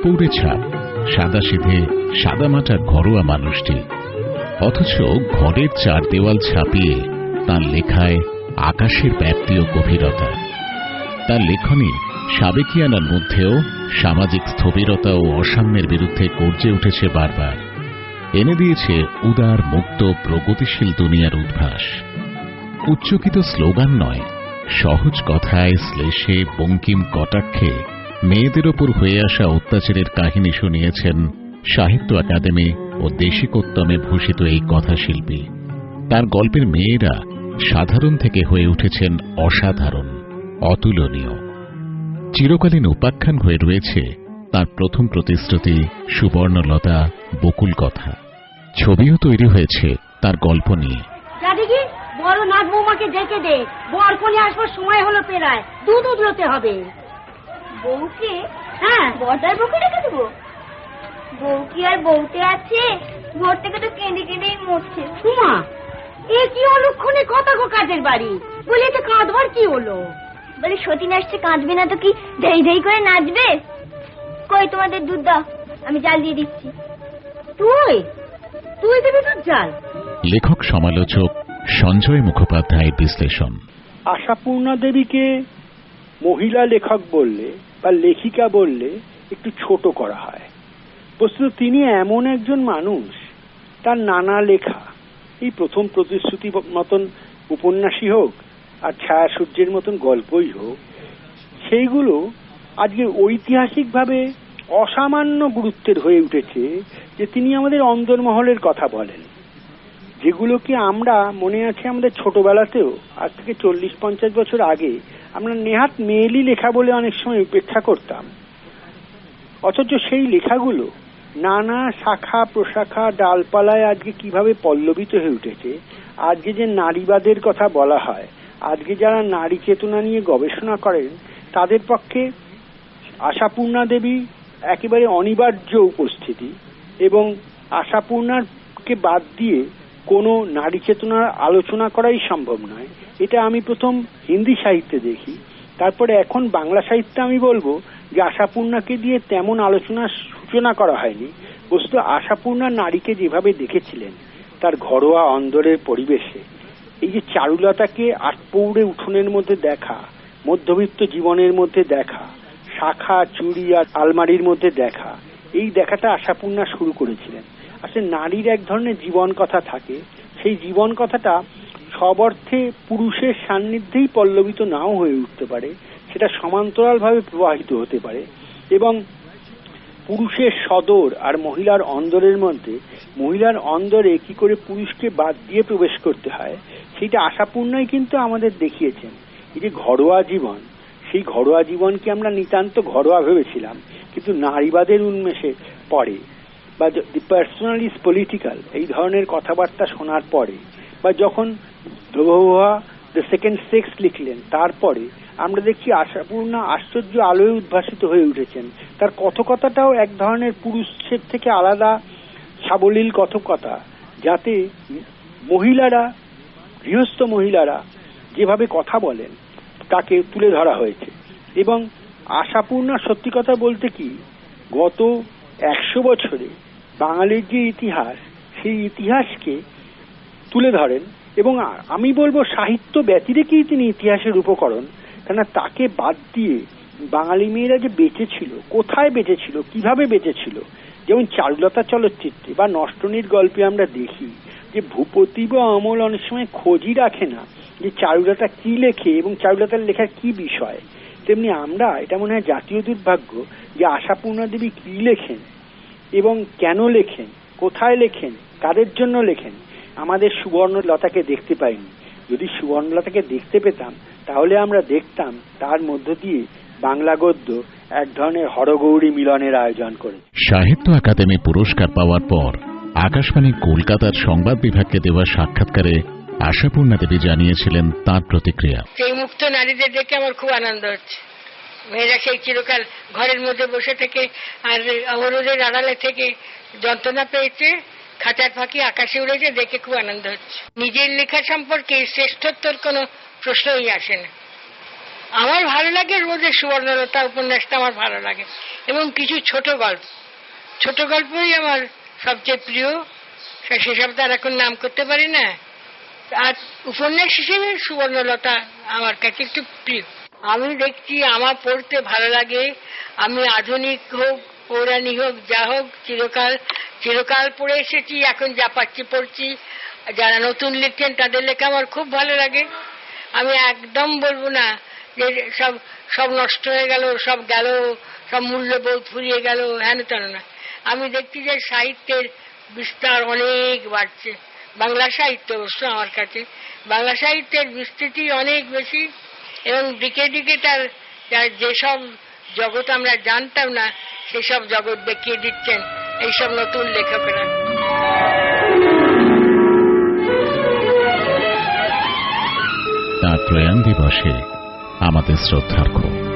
আটপৌরে ছাপ সাদা সিধে সাদা মাটার ঘরোয়া মানুষটি। অথচ ঘরের চার দেওয়াল ছাপিয়ে তার লেখায় আকাশের ব্যাপ্তি ও গভীরতা। তার লেখনী সাবেকিয়ানার মধ্যেও সামাজিক স্থবিরতা ও অসাম্যের বিরুদ্ধে গর্জে উঠেছে বারবার। এনে দিয়েছে উদার, মুক্ত, প্রগতিশীল দুনিয়ার উদ্ভাস। উচ্চকিত স্লোগান নয়, সহজ কথায় শ্লেষে বঙ্কিম কটাক্ষে মেয়েদের ওপর হয়ে আসা অত্যাচারের কাহিনী শুনিয়েছেন সাহিত্য একাডেমি ও দেশিকোত্তমে ভূষিত এই কথাশিল্পী। তার গল্পের মেয়েরা সাধারণ থেকে হয়ে উঠেছেন অসাধারণ, অতুলনীয়। চিরকালীন উপাখ্যান হয়ে রয়েছে তার প্রথম প্রতিশ্রুতি সুবর্ণলতা বকুল কথা ছবিও তৈরি হয়েছে তার গল্প নিয়ে। বড় নাথ বৌমাকে ডেকে দে। বর কোনে আসবার সময় হলো পেরায়। দুধ উদলতে হবে। বউকে হ্যাঁ বর্দার বউকে রেখে দেবো? বউ কি আর বউতে আছে ঘর থেকে তো কেঁদে কেঁদেই মরছে। উমা এ কি অলক্ষণে কথা গো কাজের বাড়ি? বলে তো কাঁদবার কি হলো? বলে সতীন আসছে কাঁদবে না তো কি? দেই দেই করে নাচবে? কই তোমাদের দুধ দাও আমি জাল দিয়ে দিচ্ছি। তুই? তুই দিবি তোর জাল। লেখক সমালোচক সঞ্জয় মুখোপাধ্যায়ের বিশ্লেষণ। আশাপূর্ণা দেবীকে মহিলা লেখক বললে বা লেখিকা বললে একটু ছোট করা হয়। বস্তুত তিনি এমন একজন মানুষ, তার নানা লেখা। এই প্রথম প্রতিশ্রুতি মতন উপন্যাসই হোক আর ছায়া সূর্যের মতন গল্পই হোক, সেইগুলো আজকে ঐতিহাসিকভাবে অসামান্য গুরুত্বের হয়ে উঠেছে যে তিনি আমাদের অন্দরমহলের কথা বলেন। যেগুলোকে আমরা মনে আছে আমাদের ছোটবেলাতেও, আজ থেকে চল্লিশ পঞ্চাশ বছর আগে আমরা নেহাত মেয়েলি লেখা বলে অনেক সময় উপেক্ষা করতাম। অথচ সেই লেখাগুলো নানা শাখা প্রশাখা ডালপালায় আজকে কীভাবে পল্লবিত হয়ে উঠেছে, আজকে যে নারীবাদের কথা বলা হয়, আজকে যারা নারী চেতনা নিয়ে গবেষণা করেন, তাদের পক্ষে আশাপূর্ণা দেবী একেবারে অনিবার্য উপস্থিতি এবং আশাপূর্ণাকে বাদ দিয়ে কোনো নারী চেতনার আলোচনা করাই সম্ভব নয়। এটা আমি প্রথম হিন্দি সাহিত্যে দেখি। তারপরে এখন বাংলা সাহিত্যে আমি বলব যে আশাপূর্ণাকে দিয়ে তেমন আলোচনার সূচনা করা হয়নি। বস্তু আশাপূর্ণা নারীকে যেভাবে দেখেছিলেন, তার ঘরোয়া অন্দরের পরিবেশে, এই যে চারুলতাকে আটপৌড়ে উঠোনের মধ্যে দেখা, মধ্যবিত্ত জীবনের মধ্যে দেখা, শাখা, চুড়ি আর আলমারির মধ্যে দেখা, এই দেখাটা আশাপূর্ণা শুরু করেছিলেন। আসলে নারীর এক ধরনের জীবন কথা থাকে। সেই জীবন কথাটা সব অর্থে পুরুষের সান্নিধ্যেই পল্লবিত নাও হয়ে উঠতে পারে, সেটা সমান্তরালভাবে প্রবাহিত হতে পারে এবং পুরুষের সদর আর মহিলার অন্দরের মধ্যে, মহিলার অন্দরে কি করে পুরুষকে বাদ দিয়ে প্রবেশ করতে হয় সেটা আশাপূর্ণই কিন্তু আমাদের দেখিয়েছেন। এই যে ঘরোয়া জীবন, সেই ঘরোয়া জীবনকে আমরা নিতান্ত ঘরোয়া ভেবেছিলাম, কিন্তু নারীবাদের উন্মেষে পরে বা দি পার্সোনাল ইজ পলিটিক্যাল এই ধরনের কথাবার্তা শোনার পরে, বা যখন দ্রোহা দ্য সেকেন্ড সেক্স লিখলেন, তারপরে আমরা দেখছি আশাপূর্ণা আশ্চর্য আলোয় উদ্ভাসিত হয়ে উঠেছেন। তার কথকতাটাও এক ধরনের পুরুষের থেকে আলাদা সাবলীল কথকতা, যাতে মহিলারা, গৃহস্থ মহিলারা যেভাবে কথা বলেন, তাকে তুলে ধরা হয়েছে। এবং আশাপূর্ণা সত্যি কথা বলতে কি, গত একশো বছরে বাঙালির যে ইতিহাস, সেই ইতিহাসকে তুলে ধরেন এবং আমি বলব সাহিত্য ব্যতিরেকেই তিনি ইতিহাসের উপকরণ, কেননা তাকে বাদ দিয়ে বাঙালি মেয়েরা যে বেঁচে ছিল কোথায় বেঁচে ছিল কীভাবে বেঁচে ছিল যেমন চারুলতা চলচ্চিত্রে বা নষ্টনীর গল্পে আমরা দেখি যে ভূপতি বা অমল অনেক সময় খোঁজই রাখে না যে চারুলতা কি লেখে এবং চারুলতার লেখার কি বিষয়। তেমনি আমরা, এটা মনে হয় জাতীয় দুর্ভাগ্য যে আশাপূর্ণা দেবী কি লেখেন। এবং কেন লেখেন কোথায় লেখেন কাদের জন্য লেখেন আমাদের সুবর্ণলতাকে দেখতে পাইনি। যদি সুবর্ণলতাকে দেখতে পেতাম তাহলে আমরা দেখতাম তার মধ্য দিয়ে বাংলা গদ্য এক ধরনের হরগৌরী মিলনের আয়োজন করে। সাহিত্য একাডেমি পুরস্কার পাওয়ার পর আকাশবাণী কলকাতার সংবাদ বিভাগকে দেওয়া সাক্ষাৎকারে আশাপূর্ণা দেবী জানিয়েছিলেন তার প্রতিক্রিয়া। সেই মুক্ত নারীদের দেখে আমার খুব আনন্দ হচ্ছে। মেয়েরা সেই চিরকাল ঘরের মধ্যে বসে থেকে আর অবরোধের আড়ালে থেকে যন্ত্রণা পেয়েছে, খাঁচার ফাঁকি আকাশে উড়েছে, দেখে খুব আনন্দ হচ্ছে। নিজের লেখা সম্পর্কে শ্রেষ্ঠত্বর কোনো প্রশ্নই আসে না। আমার ভালো লাগে রোজের সুবর্ণলতা উপন্যাসটা আমার ভালো লাগে, এবং কিছু ছোট গল্প। ছোট গল্পই আমার সবচেয়ে প্রিয়। সেসব তো আর এখন নাম করতে পারি না। আর উপন্যাস হিসেবে সুবর্ণলতা আমার কাছে একটু প্রিয়। আমি দেখছি আমার পড়তে ভালো লাগে। আমি আধুনিক হোক, পৌরাণিক হোক, যা হোক, চিরকাল চিরকাল পড়ে এসেছি, এখন যা পাচ্ছি পড়ছি। যারা নতুন লিখছেন, তাদের লেখা আমার খুব ভালো লাগে। আমি একদম বলব না যে সব সব নষ্ট হয়ে গেল, সব গেল, সব মূল্যবোধ ফুরিয়ে গেল, হেন তেন না। আমি দেখছি যে সাহিত্যের বিস্তার অনেক বাড়ছে। বাংলা সাহিত্য অবশ্য আমার কাছে। বাংলা সাহিত্যের বিস্তৃতি অনেক বেশি। এবং দিকে দিকে তার যেসব জগৎ আমরা জানতাম না, সেসব জগৎ দেখিয়ে দিচ্ছেন এইসব নতুন লেখকেরা তার প্রয়াণ দিবসে আমাদের শ্রদ্ধার্ঘ্য।